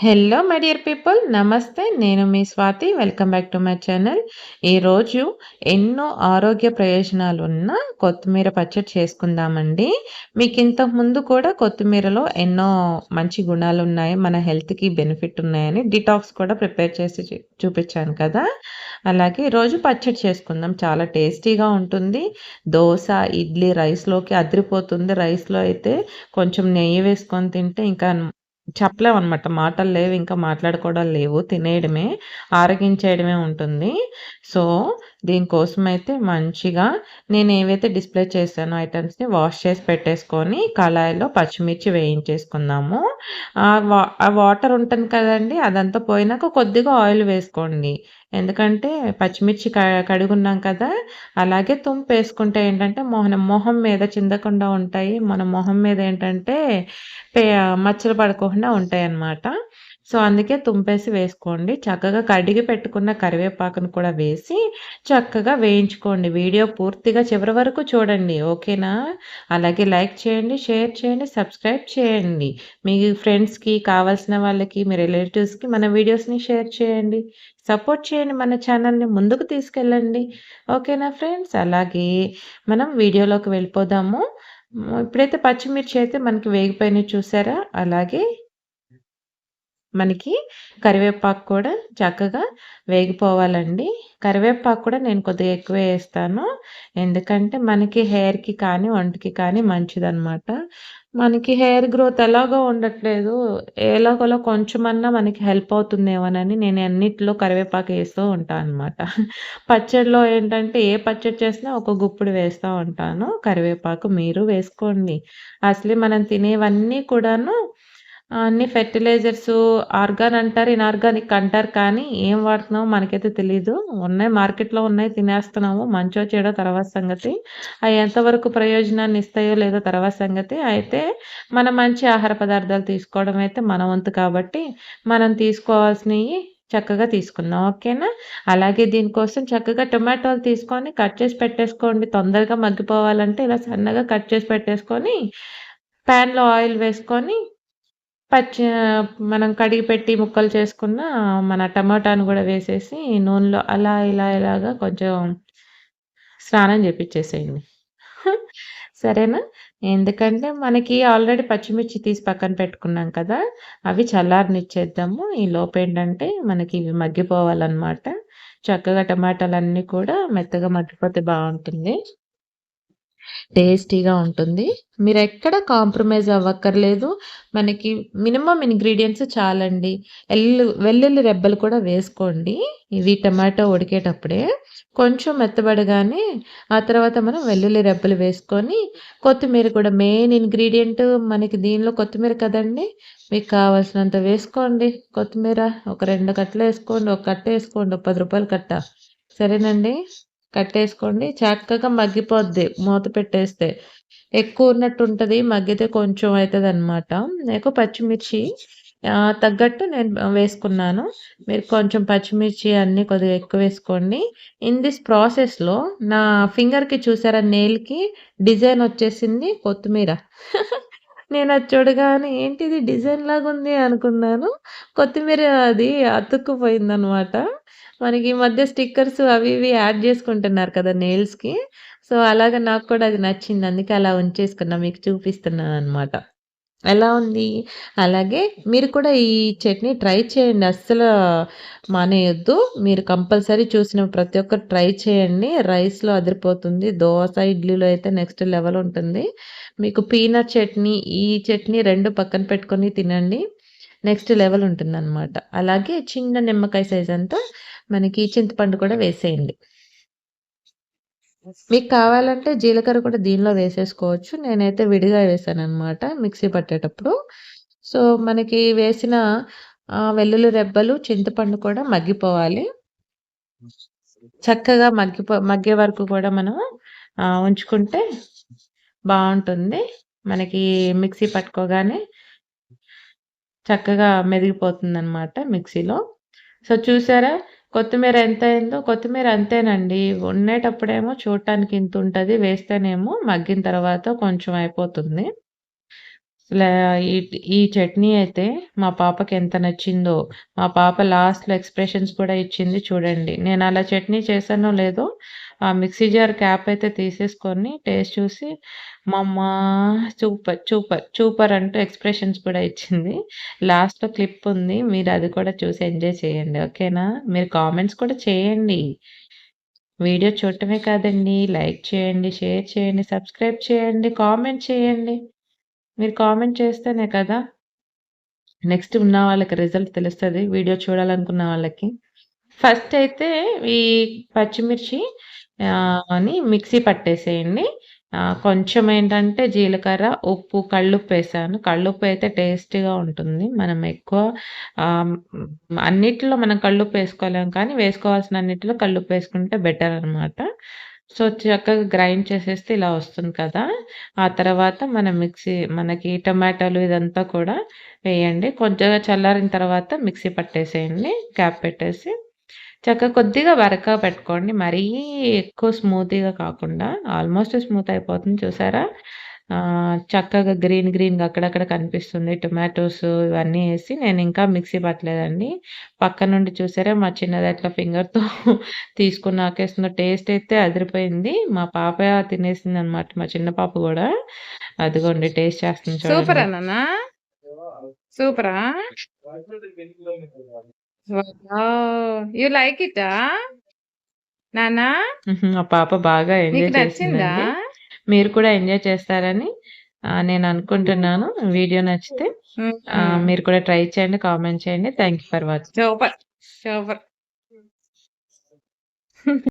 Hello my dear people నమస్తే నేను మీ Swathi welcome back to my channel ఈరోజు ఎన్నో ఆరోగ్య ప్రయోజనాలు ఉన్న కొత్తిమీర పచ్చడి చేసుకుందామండి మీకు ఇంతకు ముందు కూడా కొత్తిమీరలో ఎన్నో మంచి గుణాలు ఉన్నాయి మన హెల్త్కి బెనిఫిట్ ఉన్నాయని డిటాక్స్ కూడా ప్రిపేర్ చేసి చూపించాను కదా అలాగే ఈరోజు పచ్చడి చేసుకుందాం చాలా టేస్టీగా ఉంటుంది దోశ ఇడ్లీ రైస్లోకి అదిరిపోతుంది రైస్లో అయితే కొంచెం నెయ్యి వేసుకొని తింటే ఇంకా చెప్పలేమనమాట. మాటలు లేవు. ఇంకా మాట్లాడుకోవడం లేవు. తినేయడమే. ఆరగించేయడమే ఉంటుంది. సో, దీనికోసమైతే మంచిగా నేను ఏవైతే డిస్‌ప్లే చేశానో ఐటమ్స్ని వాష్ చేసి పెట్టేసుకొని, కళాయిలో పచ్చిమిర్చి వేయించేసుకుందాము. ఆ వాటర్ ఉంటుంది కదండి అదంతా పోయినాక కొద్దిగా ఆయిల్ వేసుకోండి. ఎందుకంటే పచ్చిమిర్చి క కడుగున్నాం కదా! అలాగే తుంపేసుకుంటే ఏంటంటే మొహన మొహం మీద చిందకుండా ఉంటాయి. మన మొహం మీద ఏంటంటే పే మచ్చలు పడకుండా ఉంటాయన్నమాట. సో, అందుకే తుంపేసి వేసుకోండి. చక్కగా కడిగి పెట్టుకున్న కరివేపాకును కూడా వేసి చక్కగా వేయించుకోండి. వీడియో పూర్తిగా చివరి వరకు చూడండి. ఓకేనా? అలాగే లైక్ చేయండి, షేర్ చేయండి, సబ్స్క్రైబ్ చేయండి. మీ ఫ్రెండ్స్‌కి, కావాల్సిన వాళ్ళకి, మీ రిలేటివ్స్‌కి మన వీడియోస్‌ని షేర్ చేయండి. సపోర్ట్ చేయండి మన ఛానల్‌ని ముందుకు తీసుకెళ్ళండి. ఓకేనా ఫ్రెండ్స్? అలాగే మనం వీడియోలోకి వెళ్ళిపోదాము. ఇప్పుడైతే పచ్చిమిర్చి అయితే మనకి వేగిపోయినాయి చూసారా? అలాగే మనకి కరివేపాకు కూడా చక్కగా వేగిపోవాలండి. కరివేపాకు కూడా నేను కొద్దిగా ఎక్కువ వేస్తాను. ఎందుకంటే మనకి హెయిర్‌కి కానీ, ఒంటికి కానీ మంచిదనమాట. మనకి హెయిర్ గ్రోత్ ఎలాగో ఉండట్లేదు. ఎలాగోలా కొంచెమన్నా మనకి హెల్ప్ అవుతుందేమోనని నేను అన్నిట్లో కరివేపాకు వేస్తూ ఉంటాను అనమాట. పచ్చడిలో ఏంటంటే ఏ పచ్చడి చేసినా ఒక గుప్పుడు వేస్తూ ఉంటాను. కరివేపాకు మీరు వేసుకోండి. అసలే మనం తినేవన్నీ కూడాను అన్ని ఫెర్టిలైజర్స్ ఆర్గాన్ అంటారు, ఇనార్గానిక్ అంటారు. కానీ ఏం వాడుతున్నామో మనకైతే తెలియదు ఉన్నాయి మార్కెట్‌లో ఉన్నాయి తినేస్తున్నాము. మంచో చెడో తర్వాత సంగతి. అవి ఎంతవరకు ప్రయోజనాన్ని ఇస్తాయో లేదో తర్వాత సంగతి. అయితే మనం మంచి ఆహార పదార్థాలు తీసుకోవడం అయితే మన వంతు కాబట్టి మనం తీసుకోవాల్సినవి చక్కగా తీసుకుందాం. ఓకేనా? అలాగే దీనికోసం చక్కగా టొమాటోలు తీసుకొని కట్ చేసి పెట్టేసుకోండి. తొందరగా మగ్గిపోవాలంటే ఇలా సన్నగా కట్ చేసి పెట్టేసుకొని ప్యాన్‌లో ఆయిల్ వేసుకొని పచ్చి మనం కడిగి పెట్టి ముక్కలు చేసుకున్న మన టమాటాను కూడా వేసేసి నూనెలో అలా ఇలా ఇలాగా కొంచెం స్నానం చేపిచ్చేసేయండి. సరేనా? ఎందుకంటే మనకి ఆల్రెడీ పచ్చిమిర్చి తీసి పక్కన పెట్టుకున్నాం కదా! అవి చల్లారనిచ్చేద్దాము. ఏంటంటే మనకి ఇవి మగ్గిపోవాలన్నమాట చక్కగా టమాటాలన్నీ కూడా మెత్తగా మగ్గిపోతే బాగుంటుంది టేస్టీగా ఉంటుంది. మీరెక్కడ కాంప్రమైజ్ అవ్వక్కర్లేదు. మనకి మినిమమ్ ఇంగ్రీడియంట్స్ చాలండి. ఎల్లు వెల్లుల్లి రెబ్బలు కూడా వేసుకోండి. ఇవి టమాటో ఉడికేటప్పుడే. కొంచెం మెత్తబడగానే ఆ తర్వాత మనం వెల్లుల్లి రెబ్బలు వేసుకొని, కొత్తిమీర కూడా మెయిన్ ఇంగ్రీడియంట్ మనకి దీనిలో కొత్తిమీర కదండీ! మీకు కావాల్సినంత వేసుకోండి కొత్తిమీర. ఒక రెండు కట్టలు వేసుకోండి ఒక కట్ట వేసుకోండి పది రూపాయలు కట్ట. సరేనండి? కట్టేసుకోండి. చక్కగా మగ్గిపోద్ది మూత పెట్టేస్తే. ఎక్కువ ఉన్నట్టు ఉంటుంది మగ్గితే కొంచెం అవుతుంది అనమాట నాకు పచ్చిమిర్చి తగ్గట్టు నేను వేసుకున్నాను. మీరు కొంచెం పచ్చిమిర్చి అన్నీ కొద్దిగా ఎక్కువ వేసుకోండి. ఇన్ దిస్ ప్రాసెస్‌లో నా ఫింగర్‌కి చూసారా నెయిల్‌కి డిజైన్ వచ్చేసింది కొత్తిమీర. నేను అది చూడగానే ఏంటిది డిజైన్ లాగా ఉంది అనుకున్నాను. కొత్తిమీర అది అతుక్కుపోయిందనమాట. మనకి ఈ మధ్య స్టిక్కర్స్ అవి ఇవి యాడ్ చేసుకుంటున్నారు కదా! నెయిల్స్‌కి. సో, అలాగా నాకు కూడా అది నచ్చింది. అందుకే అలా ఉంచేసుకున్నా. మీకు చూపిస్తున్నాను అనమాట ఎలా ఉంది? అలాగే మీరు కూడా ఈ చట్నీ ట్రై చేయండి. అస్సలు మానేయొద్దు. మీరు కంపల్సరీ చూసిన ప్రతి ఒక్కరు ట్రై చేయండి. రైస్‌లో అదిరిపోతుంది. దోశ ఇడ్లీలో అయితే నెక్స్ట్ లెవెల్ ఉంటుంది. మీకు పీనట్ చట్నీ, ఈ చట్నీ రెండు పక్కన పెట్టుకొని తినండి. నెక్స్ట్ లెవెల్ ఉంటుందన్నమాట అలాగే చిన్న నిమ్మకాయ సైజ్ అంతా మనకి చింతపండు కూడా వేసేయండి. మీకు కావాలంటే జీలకర్ర కూడా దీనిలో వేసేసుకోవచ్చు. నేనైతే విడిగా వేసాననమాట మిక్సీ పట్టేటప్పుడు. సో, మనకి వేసిన వెల్లుల్లి రెబ్బలు, చింతపండు కూడా మగ్గిపోవాలి. చక్కగా మగ్గిపో మగ్గే వరకు కూడా మనం ఉంచుకుంటే బాగుంటుంది మనకి మిక్సీ పట్టుకోగానే చక్కగా మెదిగిపోతుందనమాట మిక్సీలో. సో, చూసారా? కొత్తిమీర ఎంత అయిందో కొత్తిమీర అంతేనండి. వండేటప్పుడేమో చూడటానికి ఇంత ఉంటుంది వేస్తేనేమో మగ్గిన తర్వాత కొంచెం అయిపోతుంది. ఈ ఈ చట్నీ అయితే మా పాపకి ఎంత నచ్చిందో. మా పాప లాస్ట్‌లో ఎక్స్‌ప్రెషన్స్ కూడా ఇచ్చింది చూడండి. నేను అలా చట్నీ చేశానో లేదో ఆ మిక్సీ జార్ క్యాప్ అయితే తీసేసుకొని టేస్ట్ చూసి మమ్మ సూపర్, సూపర్, సూపర్ అంటూ ఎక్స్‌ప్రెషన్స్ కూడా ఇచ్చింది. లాస్ట్‌లో క్లిప్ ఉంది. మీరు అది కూడా చూసి ఎంజాయ్ చేయండి. ఓకేనా? మీరు కామెంట్స్ కూడా చేయండి. వీడియో చూడటమే కాదండి. లైక్ చేయండి, షేర్ చేయండి, సబ్స్క్రైబ్ చేయండి, కామెంట్ చేయండి. మీరు కామెంట్ చేస్తేనే కదా! నెక్స్ట్ ఉన్న వాళ్ళకి రిజల్ట్ తెలుస్తుంది వీడియో చూడాలనుకున్న వాళ్ళకి. ఫస్ట్ అయితే ఈ పచ్చిమిర్చి అని మిక్సీ పట్టేసేయండి. కొంచెం ఏంటంటే జీలకర్ర, ఉప్పు, కళ్ళుప్పు వేసాను కల్లుప్పు అయితే టేస్టీగా ఉంటుంది. మనం ఎక్కువ అన్నిట్లో మనం కళ్ళుప్పు వేసుకోలేం కానీ వేసుకోవాల్సిన అన్నిటిలో కల్లుప్పు వేసుకుంటే బెటర్ అనమాట. సో, చక్కగా గ్రైండ్ చేసేస్తే ఇలా వస్తుంది కదా! ఆ తర్వాత మన మిక్సీ మనకి టమాటాలు ఇదంతా కూడా వేయండి. కొంచెంగా చల్లారిన తర్వాత మిక్సీ పట్టేసేయండి. క్యాప్ పెట్టేసి. చక్కగా కొద్దిగా వరక పెట్టుకోండి. మరీ ఎక్కువ స్మూతీగా కాకుండా ఆల్మోస్ట్ స్మూత్ అయిపోతుంది చూసారా? చక్కగా గ్రీన్ గ్రీన్‌గా అక్కడక్కడ కనిపిస్తుంది. టొమాటోస్ ఇవన్నీ ఏసి నేను ఇంకా మిక్సీ పట్టలేదండి. పక్క నుండి చూసారా మా చిన్నది ఎట్లా ఫింగర్‌తో తీసుకొని నాకేస్తుందో టేస్ట్ అయితే అదిరిపోయింది. మా పాప తినేసిందనమాట. మా చిన్న పాప గూడా. అదిగోండి టేస్ట్ చేస్తుంది సూపరా. నాన్న? సూపరా? యూ లైక్ ఇటా? మా పాప బాగా ఎంజాయ్? చేసిందండి. మీరు కూడా ఎంజాయ్ చేస్తారని నేను అనుకుంటున్నాను. వీడియో నచ్చితే. మీరు కూడా ట్రై చేయండి, కామెంట్ చేయండి. Thank you for watching. Super. Super.